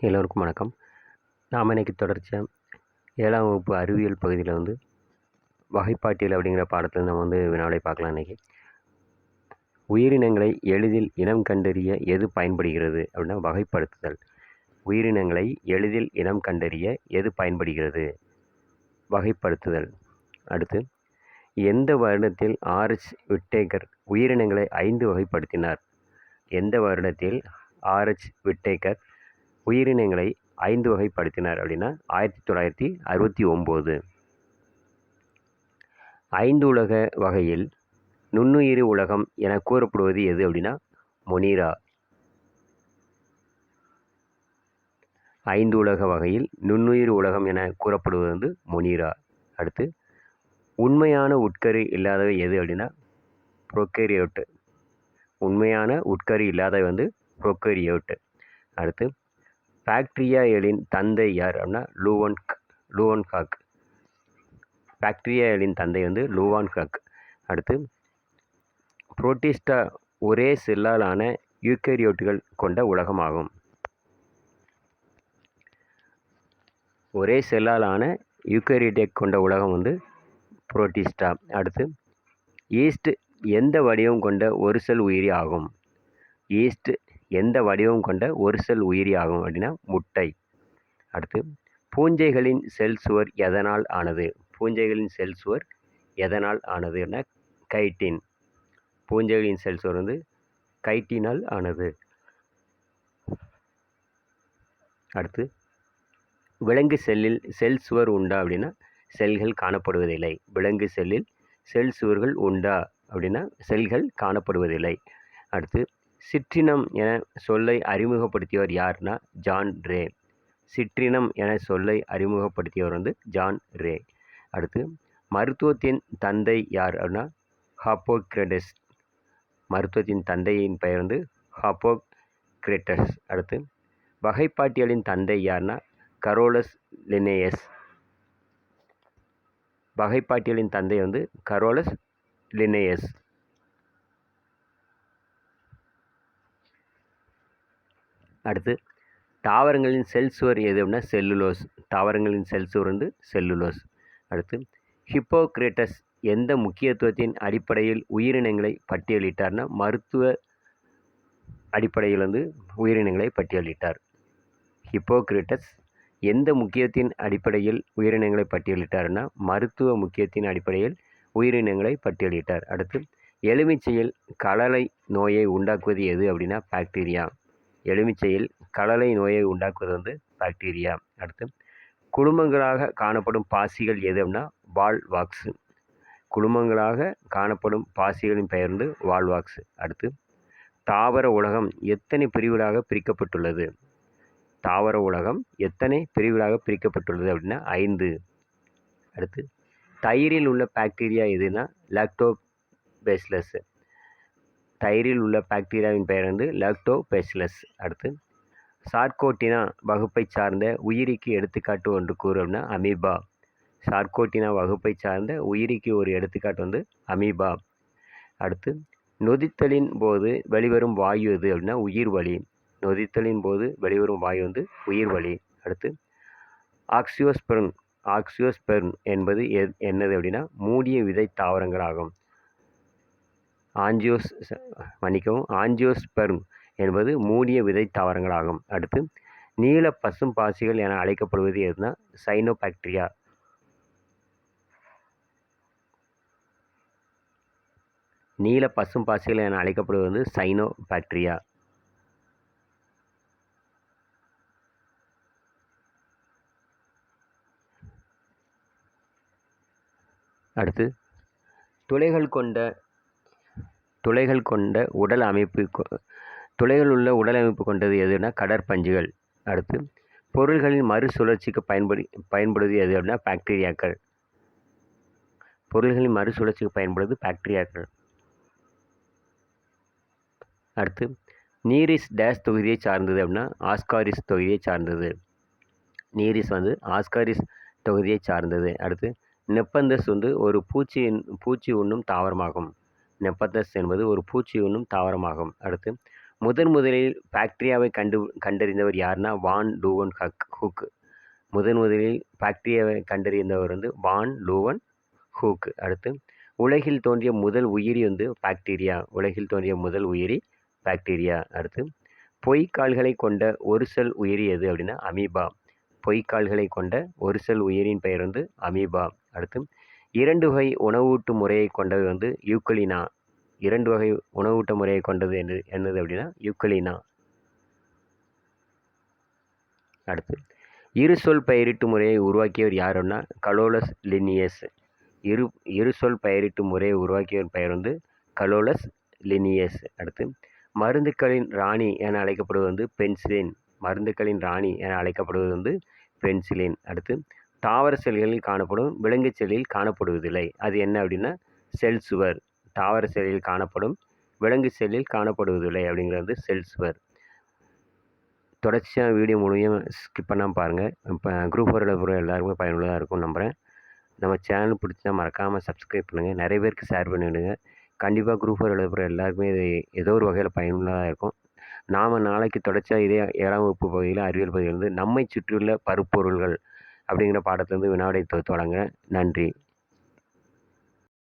எல்லோருக்கும் வணக்கம். நாம் இன்னைக்கு தொடர்ச்சியாக ஏழாம் வகுப்பு அறிவியல் பகுதியில் வந்து வகைப்பாட்டியல் அப்படிங்கிற பாடத்தில் நம்ம வந்து வினாவிடை பார்க்கலாம் இன்றைக்கி உயிரினங்களை எளிதில் இனம் கண்டறிய எது பயன்படுகிறது அப்படின்னா வகைப்படுத்துதல். உயிரினங்களை எளிதில் இனம் கண்டறிய எது பயன்படுகிறது? வகைப்படுத்துதல். அடுத்து எந்த வருடத்தில் ஆர்எச் விட்டேக்கர் உயிரினங்களை ஐந்து வகைப்படுத்தினார்? எந்த வருடத்தில் ஆர்எச் விட்டேக்கர் உயிரினங்களை ஐந்து வகைப்படுத்தினார் அப்படின்னா ஆயிரத்தி தொள்ளாயிரத்தி அறுபத்தி ஒம்பது. ஐந்து உலக வகையில் நுண்ணுயிர் உலகம் என கூறப்படுவது எது அப்படின்னா மொனீரா. ஐந்து உலக வகையில் நுண்ணுயிர் உலகம் என கூறப்படுவது வந்து மொனீரா. அடுத்து உண்மையான உட்கரு இல்லாதவை எது அப்படின்னா ப்ரொக்கேரியோட்டு உண்மையான உட்கரு இல்லாதவை வந்து ப்ரொக்கேரியோட்டு அடுத்து பாக்டீரியாகளின் தந்தை யார் அப்படின்னா லூவன்க் லூவன்காக். காக் பாக்டீரியாகளின் தந்தை வந்து லூவான்காக். அடுத்து புரோட்டிஸ்டா ஒரே செல்லாலான யூக்கரியோட்டுகள் கொண்ட உலகமாகும். ஒரே செல்லாலான யூக்கரியோட்டை கொண்ட உலகம் வந்து புரோட்டிஸ்டா. அடுத்து ஈஸ்ட் எந்த வடிவம் கொண்ட ஒரு செல் உயிரி ஆகும்? ஈஸ்ட் எந்த வடிவம் கொண்ட ஒரு செல் உயிரி ஆகும் அப்படின்னா முட்டை. அடுத்து பூஞ்சைகளின் செல் சுவர் எதனால் ஆனது? பூஞ்சைகளின் செல் சுவர் எதனால் ஆனதுன்னா கைட்டின். பூஞ்சைகளின் செல் சுவர் வந்து கைட்டினால் ஆனது. அடுத்து விலங்கு செல்லில் செல் சுவர் உண்டா அப்படின்னா செல்கள் காணப்படுவதில்லை. விலங்கு செல்லில் செல் சுவர்கள் உண்டா அப்படின்னா செல்கள் காணப்படுவதில்லை. அடுத்து சிற்றினம் என சொல்லை அறிமுகப்படுத்தியவர் யார்னா ஜான் ரே. சிற்றினம் என சொல்லை அறிமுகப்படுத்தியவர் வந்து ஜான் ரே. அடுத்து மருத்துவத்தின் தந்தை யார் அப்படின்னா ஹாப்போக்ரெடஸ். மருத்துவத்தின் தந்தையின் பெயர் வந்து ஹாப்போக்ரெட்டஸ் அடுத்து வகைப்பாட்டியலின் தந்தை யார்னா கரோலஸ் லினேயஸ். வகைப்பாட்டியலின் தந்தை வந்து கரோலஸ் லினேயஸ். அடுத்து தாவரங்களின் செல் சுவர் எது அப்படின்னா செல்லுலோஸ் தாவரங்களின் செல் சுவர் வந்து செல்லுலோஸ் அடுத்து ஹிப்போக்ரேட்டஸ் எந்த முக்கியத்துவத்தின் அடிப்படையில் உயிரினங்களை பட்டியலிட்டார்னா மருத்துவ அடிப்படையில் வந்து உயிரினங்களை பட்டியலிட்டார். ஹிப்போக்ரேட்டஸ் எந்த முக்கியத்தின் அடிப்படையில் உயிரினங்களை பட்டியலிட்டார்னா மருத்துவ முக்கியத்தின் அடிப்படையில் உயிரினங்களை பட்டியலிட்டார். அடுத்து எலுமிச்சையில் களலை நோயை உண்டாக்குவது எது அப்படின்னா பாக்டீரியா எலுமிச்சையில் கடலை நோயை உண்டாக்குவது வந்து பாக்டீரியா அடுத்து குடும்பங்களாக காணப்படும் பாசிகள் எது அப்படின்னா வால்வாக்ஸு குடும்பங்களாக காணப்படும் பாசிகளின் பெயர் வந்து வால்வாக்ஸ் அடுத்து தாவர உலகம் எத்தனை பிரிவுகளாக பிரிக்கப்பட்டுள்ளது? தாவர உலகம் எத்தனை பிரிவுகளாக பிரிக்கப்பட்டுள்ளது அப்படின்னா ஐந்து. அடுத்து தயிரில் உள்ள பாக்டீரியா எதுனா லாக்டோபேஸ்லஸ் தயிரில் உள்ள பாக்டீரியாவின் பெயர் வந்து லாக்டோபேஸ்லஸ் அடுத்து சார்கோட்டினா வகுப்பை சார்ந்த உயிரிக்கு எடுத்துக்காட்டு ஒன்று கூறு அப்படின்னா அமீபா சார்கோட்டினா வகுப்பை சார்ந்த உயிரிக்கு ஒரு எடுத்துக்காட்டு வந்து அமீபா அடுத்து நொதித்தலின் போது வெளிவரும் வாயு எது அப்படின்னா உயிர் வலி. நொதித்தலின் போது வெளிவரும் வாயு வந்து உயிர் வலி. அடுத்து ஆக்சியோஸ்பெர்ன் ஆக்சியோஸ்பெர்ன் என்பது என்னது அப்படின்னா மூடிய விதை தாவரங்கள் ஆகும். ஆஞ்சியோஸ் மன்னிக்கவும் ஆஞ்சியோஸ்பெர்ம் என்பது மூடிய விதை தாவரங்களாகும். அடுத்து நீல பசும் பாசிகள் என அழைக்கப்படுவது எதுனா சைனோபாக்டீரியா. நீல பசும் பாசிகள் என அழைக்கப்படுவது வந்து சைனோபாக்டீரியா. அடுத்து துளைகள் கொண்ட துளைகள் கொண்ட உடல் அமைப்பு துளைகள் உள்ள உடல் அமைப்பு கொண்டது எதுனா கடற்பஞ்சுகள். அடுத்து பொருள்களின் மறுசுழற்சிக்கு பயன்படு பயன்படுவது எது அப்படின்னா பாக்டீரியாக்கள். பொருள்களின் மறுசுழற்சிக்கு பயன்படுவது பாக்டீரியாக்கள். அடுத்து நீரிஸ் டேஸ் தொகுதியை சார்ந்தது அப்படின்னா ஆஸ்காரிஸ் தொகுதியை சார்ந்தது. நீரிஸ் வந்து ஆஸ்காரிஸ் தொகுதியை சார்ந்தது. அடுத்து நெப்பந்தஸ் வந்து ஒரு பூச்சி பூச்சி உண்ணும் தாவரமாகும். நெப்பத்தஸ் என்பது ஒரு பூச்சி உண்ணும் தாவரமாகும். அடுத்து முதன் முதலில் பாக்டீரியாவை கண்டு கண்டறிந்தவர் யாருன்னா வான் லூவன் ஹக் ஹூக். முதன் முதலில் பாக்டீரியாவை கண்டறிந்தவர் வந்து வான் லூவன் ஹூக். அடுத்து உலகில் தோன்றிய முதல் உயிரி வந்து பாக்டீரியா உலகில் தோன்றிய முதல் உயிரி பாக்டீரியா அடுத்து பொய்க்கால்களை கொண்ட ஒரு செல் உயிரி எது அப்படின்னா அமீபா. பொய்க்கால்களை கொண்ட ஒரு செல் உயிரின் பெயர் வந்து அமீபா. அடுத்து இரண்டு வகை உணவூட்டு முறையை கொண்டது வந்து யூக்கலினா. இரண்டு வகை உணவூட்ட முறையை கொண்டது என்று என்னது அப்படின்னா யூக்கலினா. அடுத்து இரு சொல் பெயரிட்டு முறையை உருவாக்கியவர் யாருன்னா கலோலஸ் லினியஸ். இரு இரு சொல் பெயரிட்டு முறையை உருவாக்கியவர் பெயர் வந்து கலோலஸ் லினியஸ். அடுத்து மருந்துக்களின் ராணி என அழைக்கப்படுவது வந்து பென்சிலின். மருந்துக்களின் ராணி என அழைக்கப்படுவது வந்து பென்சிலின். அடுத்து தாவர செல்களில் காணப்படும் விலங்கு செல்லில் காணப்படுவதில்லை. அது என்ன அப்படின்னா செல் சுவர். தாவர செல்லில் காணப்படும் விலங்கு செல்லில் காணப்படுவதில்லை அப்படிங்கிறது வந்து செல் சுவர். தொடர்ச்சியாக வீடியோ முழுமையும் ஸ்கிப் பண்ணாமல் பாருங்கள் இப்போ குரூப் ஃபோர் எழுதுகிற எல்லாருக்குமே பயனுள்ளதாக இருக்கும் நம்புகிறேன் நம்ம சேனல் பிடிச்சா மறக்காமல் சப்ஸ்கிரைப் பண்ணுங்கள் நிறைய பேருக்கு ஷேர் பண்ணிவிடுங்க கண்டிப்பாக குரூப் ஃபோர் எழுதுகிற எல்லாருக்குமே இது ஏதோ ஒரு வகையில் பயனுள்ளதாக இருக்கும். நாம் நாளைக்கு தொடர்ச்சியாக இதே ஏழாம் வகுப்பு பகுதியில் அறிவியல் பகுதியில் வந்து நம்மை சுற்றியுள்ள பருப்பொருள்கள் அப்படிங்கிற பாடத்துலேருந்து வினாவிடை தொகுத்து வழங்குகிறேன் நன்றி.